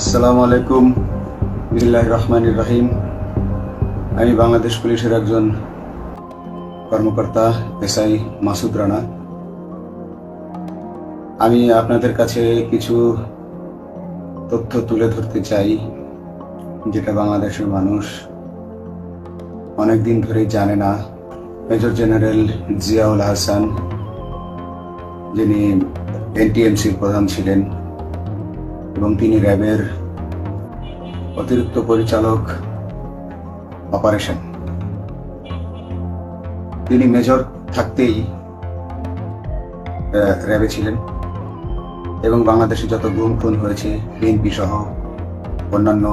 আসসালামু আলাইকুম বিল্লাহ রহমান রহিম। আমি বাংলাদেশ পুলিশের একজন কর্মকর্তা, এসআই মাসুদ রানা। আমি আপনাদের কাছে কিছু তথ্য তুলে ধরতে চাই, যেটা বাংলাদেশের মানুষ অনেক দিন ধরেই জানে না। মেজর জেনারেল জিয়াউল হাসান, যিনি এনটিএমসির প্রধান ছিলেন এবং তিনি র্যাবের অতিরিক্ত পরিচালক অপারেশন। তিনি মেজর থাকতেই র্যাবে ছিলেন এবং বাংলাদেশে যত গুম, খুন হয়েছে, বিএনপি সহ অন্যান্য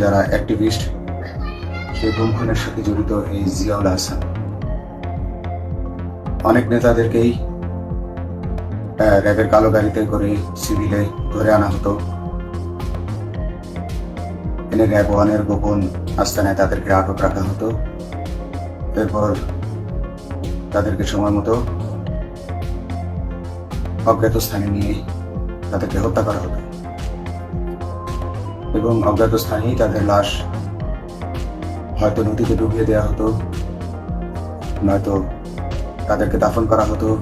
যারা অ্যাক্টিভিস্ট সেই গুম, খুনের সাথে জড়িত এই জিয়াউল হাসান। অনেক নেতাদেরকেই র্যাবের কালো গাড়িতে করে সিভিলে ধরে আনা হতো। এনে র্যাব ওয়ানের গোপন আস্তানায় তাদেরকে আটক রাখা হতো। এরপর তাদেরকে সময় মতো অজ্ঞাত স্থানে নিয়ে তাদেরকে হত্যা করা হতো। এবং অজ্ঞাত স্থানেই তাদের লাশ হয়তো নদীতে ডুবিয়ে দেওয়া হতো, নয়তো তাদেরকে দাফন করা হতো।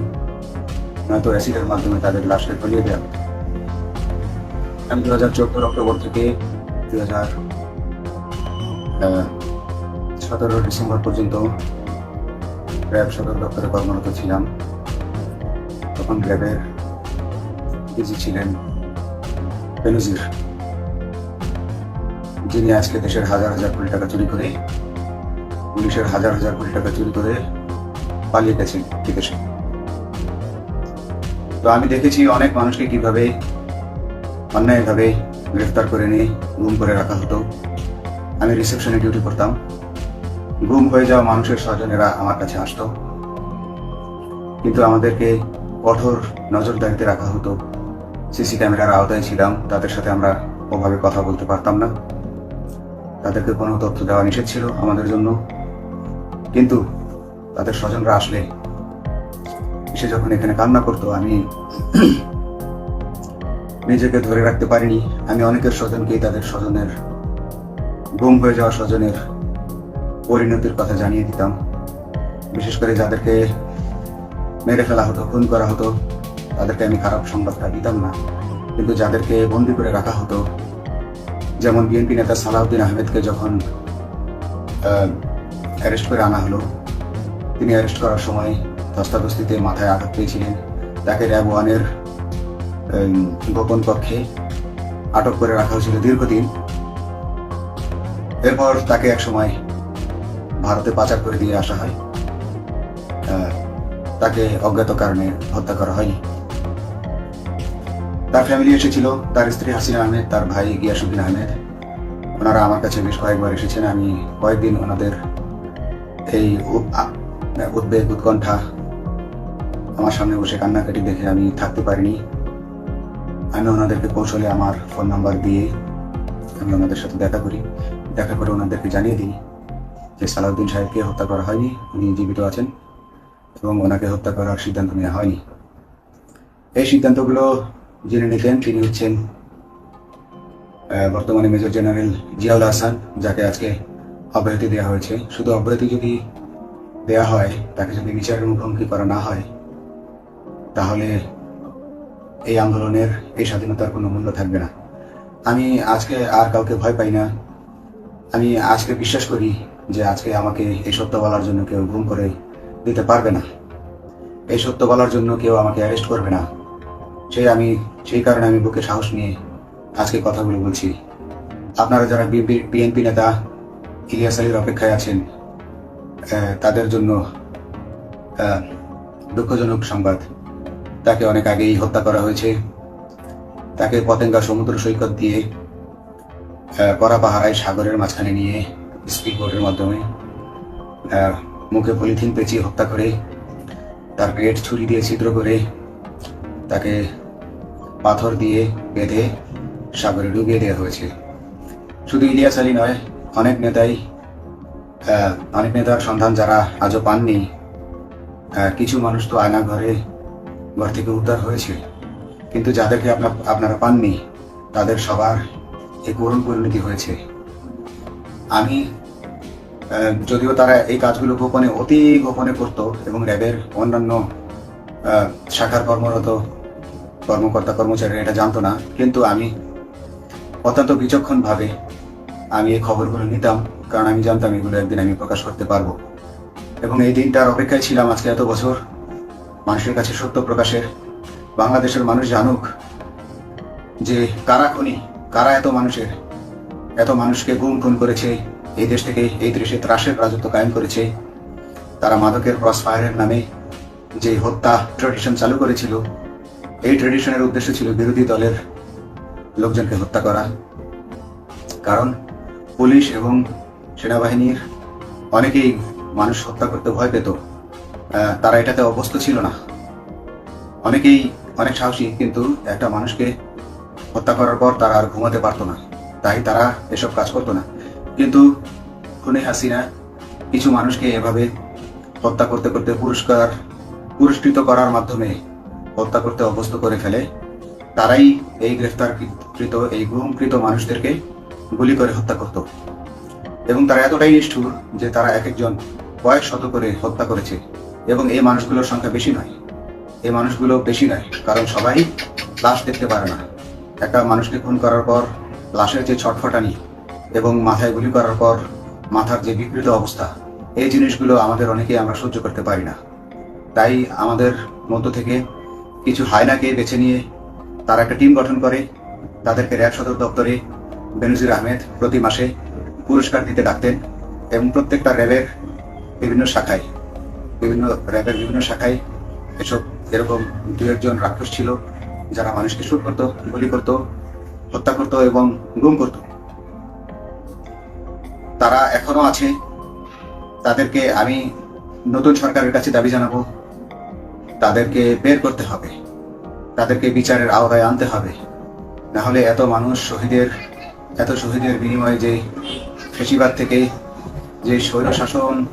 নয়তো অ্যাসিডের মাধ্যমে তাদের লাশকে ফলিয়ে দেওয়া হতো আমি দু হাজার চোদ্দোর অক্টোবর থেকে দু হাজার সতেরো ডিসেম্বর পর্যন্ত র্যাব সদর দপ্তরে কর্মরত ছিলাম। তখন র্যাবের ডিজি ছিলেন বেনজির, যিনি আজকে দেশের হাজার হাজার কোটি টাকা চুরি করে, পুলিশের হাজার হাজার কোটি টাকা চুরি করে পালিয়ে গেছেন বিদেশে। তো আমি দেখেছি অনেক মানুষকে কীভাবে অন্যায়ভাবে গ্রেফতার করে নিয়ে গুম করে রাখা হতো। আমি রিসেপশনে ডিউটি করতাম। গুম হয়ে যাওয়া মানুষের স্বজনেরা আমার কাছে আসতো। কিন্তু আমাদেরকে কঠোর নজরদারিতে রাখা হতো। সিসি ক্যামেরার আওতায় ছিলাম। তাদের সাথে আমরা ওভাবে কথা বলতে পারতাম না। তাদেরকে কোনো তথ্য দেওয়া নিষেধ ছিল আমাদের জন্য। কিন্তু তাদের স্বজনরা আসলে সে যখন এখানে কান্না করতো, আমি নিজেকে ধরে রাখতে পারিনি। আমি অনেকের স্বজনকেই তাদের স্বজনের গুম হয়ে যাওয়া স্বজনের পরিণতির কথা জানিয়ে দিতাম। বিশেষ করে যাদেরকে মেরে ফেলা হতো, খুন করা হতো, তাদেরকে আমি খারাপ সংবাদটা দিতাম না। কিন্তু যাদেরকে বন্দি করে রাখা হতো, যেমন বিএনপি নেতা সালাউদ্দিন আহমেদকে যখন অ্যারেস্ট করে আনা হলো, তিনি অ্যারেস্ট করার সময় ধস্তাধস্তিতে মাথায় আঘাত পেয়েছিলেন। তাকে র্যাব ওয়ানের গোপন কক্ষে আটক করে রাখা হয়েছিল দীর্ঘদিন। এরপর তাকে এক সময় ভারতে পাচার করে দিয়ে আসা হয়। তাকে অজ্ঞাত কারণে হত্যা করা হয়নি। তার ফ্যামিলি এসেছিল, তার স্ত্রী হাসিনা আহমেদ, তার ভাই গিয়াসুদ্দিন আহমেদ। ওনারা আমার কাছে বেশ কয়েকবার এসেছেন। আমি কয়েকদিন ওনাদের এই উদ্বেগ, উৎকণ্ঠা আমার সামনে বসে কান্নাকাটি দেখে আমি থাকতে পারিনি। আমি ওনাদেরকে কৌশলে আমার ফোন নাম্বার দিয়ে আমি ওনাদের সাথে দেখা করি। দেখা করে ওনাদেরকে জানিয়ে দিই যে সালাউদ্দিন সাহেবকে হত্যা করা হয়নি, উনি জীবিত আছেন এবং ওনাকে হত্যা করার সিদ্ধান্ত নেওয়া হয়নি। এই সিদ্ধান্তগুলো জেনে নিতেন তিনি হচ্ছেন বর্তমানে মেজর জেনারেল জিয়াউল হাসান, যাকে আজকে অব্যাহতি দেওয়া হয়েছে। শুধু অব্যাহতি যদি দেওয়া হয়, তাকে যদি বিচারের মুখোমুখি করা না হয় তাহলে এই আন্দোলনের এই স্বাধীনতার কোনো মূল্য থাকবে না। আমি আজকে আর কাউকে ভয় পাই না। আমি আজকে বিশ্বাস করি যে আজকে আমাকে এই সত্য বলার জন্য কেউ ঘুম করে দিতে পারবে না। এই সত্য বলার জন্য কেউ আমাকে অ্যারেস্ট করবে না। সেই আমি, সেই কারণে আমি বুকে সাহস নিয়ে আজকে কথাগুলো বলছি। আপনারা যারা বিএনপি নেতা, ইলিয়াস আলীর অপেক্ষায় আছেন তাদের জন্য দুঃখজনক সংবাদ। তাকে অনেক আগেই হত্যা করা হয়েছে। তাকে পতেঙ্গা সমুদ্র সৈকত দিয়ে কড়া পাহারায় সাগরের মাঝখানে নিয়ে স্পিড বোটের মাধ্যমে মুখে পলিথিন পেঁচিয়ে হত্যা করে, তার পেট ছুরি দিয়ে ছিদ্র করে, তাকে পাথর দিয়ে বেঁধে সাগরে ডুবিয়ে দেওয়া হয়েছে। শুধু ইলিয়াস আলী নয়, অনেক নেতাই অনেক নেতার সন্ধান যারা আজও পাননি কিছু মানুষ তো আয়না ঘরে ঘর থেকে উদ্ধার হয়েছে। কিন্তু যাদেরকে আপনার, আপনারা পাননি, তাদের সবার এই করুণ পরিণতি হয়েছে। আমি যদিও তারা এই কাজগুলো গোপনে, অতি গোপনে করত এবং র্যাবের অন্যান্য শাখার কর্মরত কর্মকর্তা কর্মচারীরা এটা জানতো না, কিন্তু আমি অত্যন্ত বিচক্ষণভাবে আমি এই খবরগুলো নিতাম, কারণ আমি জানতাম এগুলো একদিন আমি প্রকাশ করতে পারব। এবং এই দিনটার অপেক্ষায় ছিলাম আজকে এত বছর মানুষের কাছে সত্য প্রকাশের, বাংলাদেশের মানুষ জানুক যে কারা খুনি, কারা এত মানুষের, এত মানুষকে গুম খুন করেছে, এই দেশ থেকে এই দেশে ত্রাসের রাজত্ব কায়েম করেছে। তারা মাদকের ক্রস ফায়ারের নামে যে হত্যা ট্রেডিশন চালু করেছিল, এই ট্রেডিশনের উদ্দেশ্য ছিল বিরোধী দলের লোকজনকে হত্যা করা। কারণ পুলিশ এবং সেনাবাহিনীর অনেকেই মানুষ হত্যা করতে ভয় পেত। তারা এটাতে অভ্যস্ত ছিল না। অনেকেই অনেক সাহসী, কিন্তু একটা মানুষকে হত্যা করার পর তারা আর ঘুমাতে পারতো না। তাই তারা এসব কাজ করতো না। কিন্তু খুনে হাসিনা কিছু মানুষকে এভাবে হত্যা করতে করতে পুরস্কার পুরস্কৃত করার মাধ্যমে হত্যা করতে অভ্যস্ত করে ফেলে। তারাই এই গ্রেফতারকৃত, এই গুমকৃত মানুষদেরকে গুলি করে হত্যা করত। এবং তারা এতটাই নিষ্ঠুর যে তারা এক একজন কয়েক শত করে হত্যা করেছে। এবং এই মানুষগুলোর সংখ্যা বেশি নয়। এই মানুষগুলো বেশি নয়, কারণ সবাই লাশ দেখতে পারে না। একটা মানুষকে খুন করার পর, লাশের যে ছটফটানি এবং মাথায় গুলি করার পর মাথার যে বিকৃত অবস্থা, এই জিনিসগুলো আমাদের অনেকেই আমরা সহ্য করতে পারি না। তাই আমাদের মধ্য থেকে কিছু হায়নাকে বেছে নিয়ে তারা একটা টিম গঠন করে, তাদেরকে র্যাব সদর দপ্তরে বেনজির আহমেদ প্রতি মাসে পুরস্কার দিতে ডাকতেন এবং প্রত্যেকটা র্যাবের বিভিন্ন শাখায় বিভিন্ন র্যাবের বিভিন্ন শাখায় এসব এরকম দু একজন রাক্ষস ছিল, যারা মানুষকে শুট করতো, গুলি করতো, হত্যা করতো এবং গুম করতো। তারা এখনও আছে। তাদেরকে আমি নতুন সরকারের কাছে দাবি জানাব। তাদেরকে বের করতে হবে। তাদেরকে বিচারের আওতায় আনতে হবে। না হলে এত মানুষ শহীদের, এত শহীদের বিনিময়ে যে ফেসিবাদ থেকে যে স্বৈর শাসন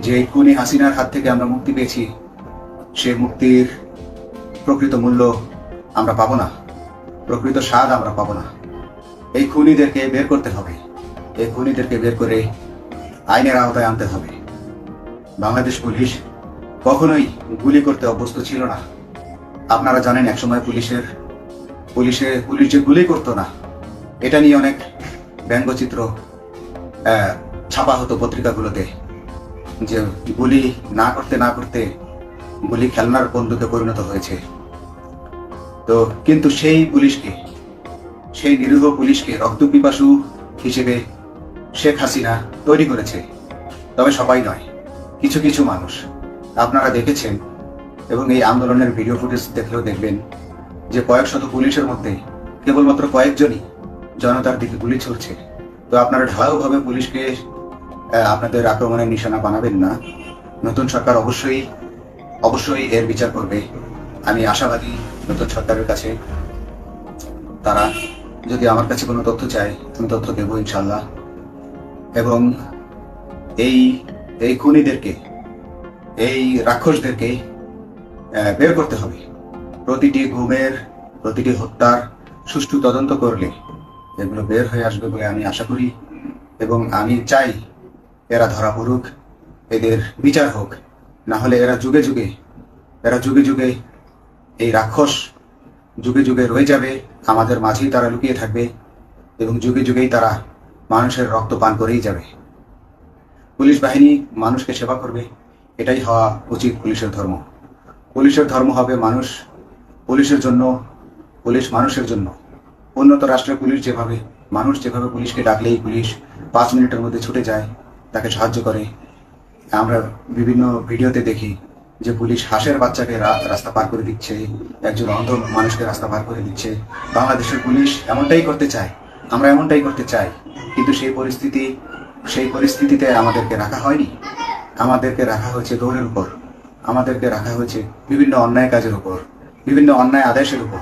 যে খুনি হাসিনার হাত থেকে আমরা মুক্তি পেয়েছি, সে মুক্তির প্রকৃত মূল্য আমরা পাবো না। প্রকৃত স্বাদ আমরা পাবো না। এই খুনিদেরকে বের করতে হবে। এই খুনিদেরকে বের করে আইনের আওতায় আনতে হবে। বাংলাদেশ পুলিশ কখনোই গুলি করতে অভ্যস্ত ছিল না। আপনারা জানেন, একসময় পুলিশের, পুলিশে পুলিশ যে গুলি করতো না, এটা নিয়ে অনেক ব্যঙ্গচিত্র ছাপা হতো পত্রিকাগুলোতে। যে গুলি না করতে না করতে গুলি খেলনার বন্ধুকে পরিণত হয়েছে। তো কিন্তু সেই পুলিশকে, সেই নিরীহ পুলিশকে রক্ত পিপাসু হিসেবে শেখ হাসিনা তৈরি করেছে। তবে সবাই নয়, কিছু কিছু মানুষ। আপনারা দেখেছেন এবং এই আন্দোলনের ভিডিও ফুটেজ দেখলেও দেখবেন যে কয়েক শত পুলিশের মধ্যে কেবলমাত্র কয়েকজনই জনতার দিকে গুলি ছুড়ছে। তো আপনারা ঢালাওভাবে পুলিশকে আপনাদের আক্রমণের নিশানা বানাবেন না। নতুন সরকার অবশ্যই অবশ্যই এর বিচার করবে। আমি আশাবাদী নতুন সরকারের কাছে। তারা যদি আমার কাছে কোনো তথ্য চায়, আমি তথ্য দেবো ইনশাল্লাহ এবং এই এই খুনিদেরকে, এই রাক্ষসদেরকে বের করতে হবে। প্রতিটি ঘুমের প্রতিটি হত্যার সুষ্ঠু তদন্ত করলে এগুলো বের হয়ে আসবে বলে আমি আশা করি। এবং আমি চাই এরা ধরা পড়ুক, এদের বিচার হোক। না হলে এরা যুগে যুগে, এরা যুগে যুগে এই রাক্ষস যুগে যুগে রয়ে যাবে, আমাদের মাঝেই তারা লুকিয়ে থাকবে এবং যুগে যুগেই তারা মানুষের রক্ত পান করেই যাবে। পুলিশ বাহিনী মানুষকে সেবা করবে, এটাই হওয়া উচিত পুলিশের ধর্ম। পুলিশের ধর্ম হবে মানুষ, পুলিশের জন্য, পুলিশ মানুষের জন্য। উন্নত রাষ্ট্রের পুলিশ যেভাবে, মানুষ যেভাবে পুলিশকে ডাকলেই পুলিশ পাঁচ মিনিটের মধ্যে ছুটে যায় তাকে সাহায্য করে। আমরা বিভিন্ন ভিডিওতে দেখি যে পুলিশ হাঁসের বাচ্চাকে রাস্তা পার করে দিচ্ছে, একজন অন্ধ মানুষকে রাস্তা পার করে দিচ্ছে। বাংলাদেশের পুলিশ এমনটাই করতে চায়, আমরা এমনটাই করতে চাই, কিন্তু সেই পরিস্থিতি, সেই পরিস্থিতিতে আমাদেরকে রাখা হয়নি। আমাদেরকে রাখা হয়েছে দৌড়ের উপর। আমাদেরকে রাখা হয়েছে বিভিন্ন অন্যায় কাজের উপর, বিভিন্ন অন্যায় আদেশের উপর।